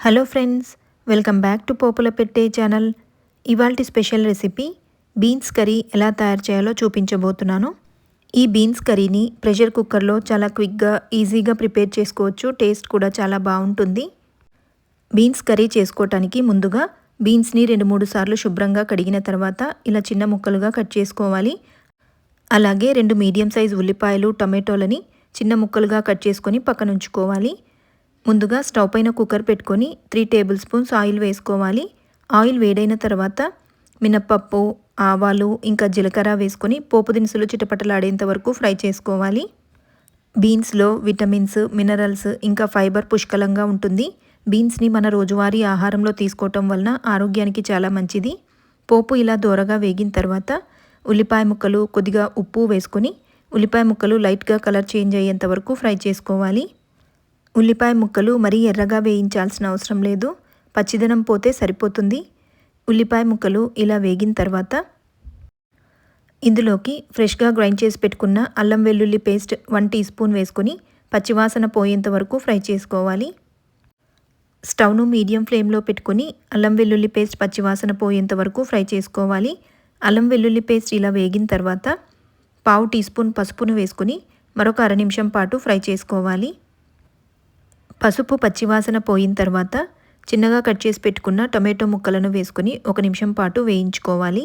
Hello friends welcome back to పోపుల పెట్టే channel. ఇవాల్టి స్పెషల్ రెసిపీ బీన్స్ కర్రీ ఎలా తయారు చేయాలో చూపించబోతున్నాను. ఈ బీన్స్ కర్రీని ప్రెషర్ కుక్కర్లో చాలా క్విక్గా ఈజీగా ప్రిపేర్ చేసుకోవచ్చు. టేస్ట్ కూడా చాలా బాగుంటుంది. బీన్స్ కర్రీ చేసుకోవటానికి ముందుగా బీన్స్ని రెండు మూడు సార్లు శుభ్రంగా కడిగిన తర్వాత ఇలా చిన్న ముక్కలుగా కట్ చేసుకోవాలి. అలాగే రెండు మీడియం సైజ్ ఉల్లిపాయలు టమాటోలని చిన్న ముక్కలుగా కట్ చేసుకొని పక్కన ఉంచుకోవాలి ముందుగా స్టవ్ పైన కుక్కర్ పెట్టుకొని త్రీ టేబుల్ స్పూన్స్ ఆయిల్ వేసుకోవాలి. ఆయిల్ వేడైన తర్వాత మినప్పప్పు ఆవాలు ఇంకా జీలకర్ర వేసుకొని పోపు దినుసులు చిటపటలాడేంత వరకు ఫ్రై చేసుకోవాలి. బీన్స్లో విటమిన్స్ మినరల్స్ ఇంకా ఫైబర్ పుష్కలంగా ఉంటుంది. బీన్స్ని మన రోజువారీ ఆహారంలో తీసుకోవటం వలన ఆరోగ్యానికి చాలా మంచిది. పోపు ఇలా దోరగా వేగిన తర్వాత ఉల్లిపాయ ముక్కలు కొద్దిగా ఉప్పు వేసుకొని ఉల్లిపాయ ముక్కలు లైట్గా కలర్ చేంజ్ అయ్యేంత వరకు ఫ్రై చేసుకోవాలి. ఉల్లిపాయ ముక్కలు మరీ ఎర్రగా వేయించాల్సిన అవసరం లేదు. పచ్చిదనం పోతే సరిపోతుంది. ఉల్లిపాయ ముక్కలు ఇలా వేగిన తర్వాత ఇందులోకి ఫ్రెష్గా గ్రైండ్ చేసి పెట్టుకున్న అల్లం వెల్లుల్లి పేస్ట్ వన్ టీ స్పూన్ వేసుకొని పచ్చివాసన పోయేంత వరకు ఫ్రై చేసుకోవాలి. స్టవ్ను మీడియం ఫ్లేమ్లో పెట్టుకొని అల్లం వెల్లుల్లి పేస్ట్ పచ్చివాసన పోయేంత వరకు ఫ్రై చేసుకోవాలి. అల్లం వెల్లుల్లి పేస్ట్ ఇలా వేగిన తర్వాత పావు టీ స్పూన్ పసుపును వేసుకొని మరొక అర నిమిషం పాటు ఫ్రై చేసుకోవాలి. పసుపు పచ్చివాసన పోయిన తర్వాత చిన్నగా కట్ చేసి పెట్టుకున్న టొమాటో ముక్కలను వేసుకొని ఒక నిమిషం పాటు వేయించుకోవాలి.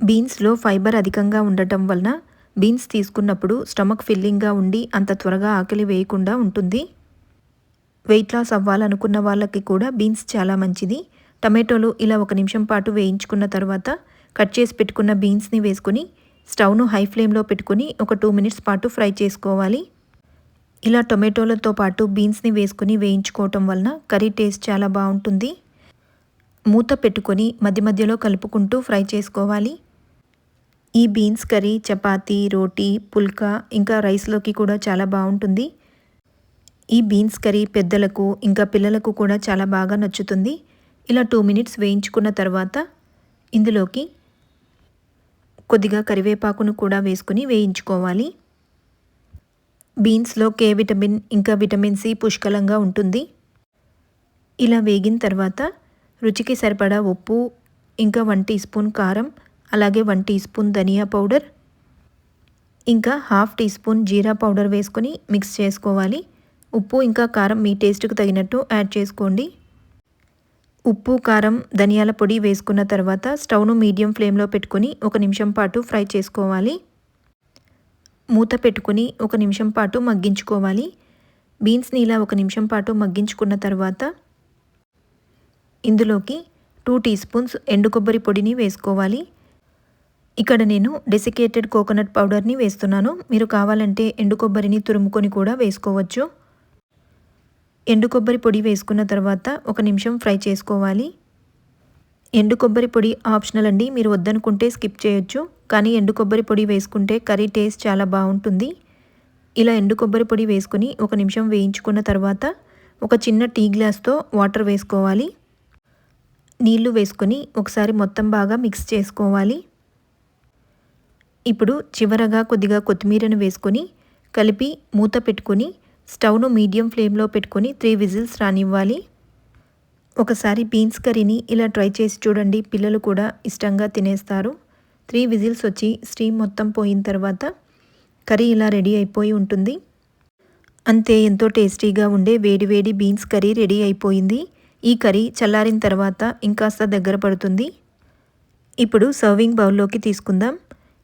బీన్స్లో ఫైబర్ అధికంగా ఉండటం వలన బీన్స్ తీసుకున్నప్పుడు స్టమక్ ఫిల్లింగ్గా ఉండి అంత త్వరగా ఆకలి వేయకుండా ఉంటుంది. వెయిట్ లాస్ అవ్వాలనుకున్న వాళ్ళకి కూడా బీన్స్ చాలా మంచిది. టమాటోలు ఇలా ఒక నిమిషం పాటు వేయించుకున్న తర్వాత కట్ చేసి పెట్టుకున్న బీన్స్ని వేసుకొని స్టవ్ను హై ఫ్లేమ్లో పెట్టుకొని ఒక టూ మినిట్స్ పాటు ఫ్రై చేసుకోవాలి. ఇలా టొమాటోలతో పాటు బీన్స్ని వేసుకుని వేయించుకోవటం వలన కర్రీ టేస్ట్ చాలా బాగుంటుంది. మూత పెట్టుకొని మధ్య మధ్యలో కలుపుకుంటూ ఫ్రై చేసుకోవాలి. ఈ బీన్స్ కర్రీ చపాతి రోటీ పుల్కా ఇంకా రైస్లోకి కూడా చాలా బాగుంటుంది. ఈ బీన్స్ కర్రీ పెద్దలకు ఇంకా పిల్లలకు కూడా చాలా బాగా నచ్చుతుంది. ఇలా టూ మినిట్స్ వేయించుకున్న తర్వాత ఇందులోకి కొద్దిగా కరివేపాకును కూడా వేసుకుని వేయించుకోవాలి. బీన్స్లో కే విటమిన్ ఇంకా విటమిన్ సి పుష్కలంగా ఉంటుంది. ఇలా వేగిన తర్వాత రుచికి సరిపడా ఉప్పు ఇంకా వన్ టీ స్పూన్ కారం అలాగే వన్ టీ స్పూన్ ధనియా పౌడర్ ఇంకా హాఫ్ టీ స్పూన్ జీరా పౌడర్ వేసుకొని మిక్స్ చేసుకోవాలి. ఉప్పు ఇంకా కారం మీ టేస్ట్కి తగినట్టు యాడ్ చేసుకోండి. ఉప్పు కారం ధనియాల పొడి వేసుకున్న తర్వాత స్టవ్ను మీడియం ఫ్లేమ్లో పెట్టుకొని ఒక నిమిషం పాటు ఫ్రై చేసుకోవాలి. మూత పెట్టుకొని ఒక నిమిషం పాటు మగ్గించుకోవాలి. బీన్స్ని ఇలా ఒక నిమిషం పాటు మగ్గించుకున్న తర్వాత ఇందులోకి టూ టీ స్పూన్స్ ఎండు కొబ్బరి పొడిని వేసుకోవాలి. ఇక్కడ నేను డెసికేటెడ్ కోకోనట్ పౌడర్ని వేస్తున్నాను. మీరు కావాలంటే ఎండు కొబ్బరిని తురుముకొని కూడా వేసుకోవచ్చు. ఎండు కొబ్బరి పొడి వేసుకున్న తర్వాత ఒక నిమిషం ఫ్రై చేసుకోవాలి. ఎండు కొబ్బరి పొడి ఆప్షనల్ అండి. మీరు వద్దనుకుంటే స్కిప్ చేయొచ్చు. కానీ ఎండు కొబ్బరి పొడి వేసుకుంటే కర్రీ టేస్ట్ చాలా బాగుంటుంది. ఇలా ఎండు కొబ్బరి పొడి వేసుకొని ఒక నిమిషం వేయించుకున్న తర్వాత ఒక చిన్న టీ గ్లాస్తో వాటర్ వేసుకోవాలి. నీళ్ళు వేసుకొని ఒకసారి మొత్తం బాగా మిక్స్ చేసుకోవాలి. ఇప్పుడు చివరగా కొద్దిగా కొత్తిమీరను వేసుకొని కలిపి మూత పెట్టుకొని స్టవ్ను మీడియం ఫ్లేమ్లో పెట్టుకొని త్రీ విజిల్స్ రానివ్వాలి. ఒకసారి బీన్స్ కర్రీని ఇలా ట్రై చేసి చూడండి. పిల్లలు కూడా ఇష్టంగా తినేస్తారు. త్రీ విజిల్స్ వచ్చి స్టీమ్ మొత్తం పోయిన తర్వాత కర్రీ ఇలా రెడీ అయిపోయి ఉంటుంది. అంతే ఎంతో టేస్టీగా ఉండే వేడివేడి బీన్స్ కర్రీ రెడీ అయిపోయింది. ఈ కర్రీ చల్లారిన తర్వాత ఇంకాస్త దగ్గర పడుతుంది. ఇప్పుడు సర్వింగ్ బౌల్లోకి తీసుకుందాం.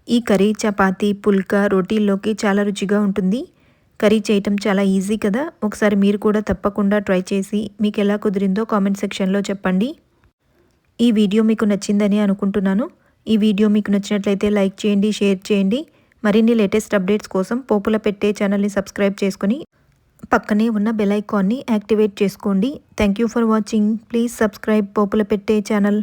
ఈ కర్రీ చపాతీ పుల్కా రోటీల్లోకి చాలా రుచిగా ఉంటుంది. కర్రీ చేయటం చాలా ఈజీ కదా? ఒకసారి మీరు కూడా తప్పకుండా ట్రై చేసి మీకు ఎలా కుదిరిందో కామెంట్ సెక్షన్లో చెప్పండి. ఈ వీడియో మీకు నచ్చిందని అనుకుంటున్నాను. ఈ వీడియో మీకు నచ్చినట్లయితే లైక్ చేయండి షేర్ చేయండి. మరిన్ని లేటెస్ట్ అప్డేట్స్ కోసం పోపుల పెట్టే ఛానల్ని సబ్స్క్రైబ్ చేసుకొని పక్కనే ఉన్న బెల్ ఐకాన్ని యాక్టివేట్ చేసుకోండి. Thank you for watching. Please subscribe పోపుల పెట్టే ఛానల్.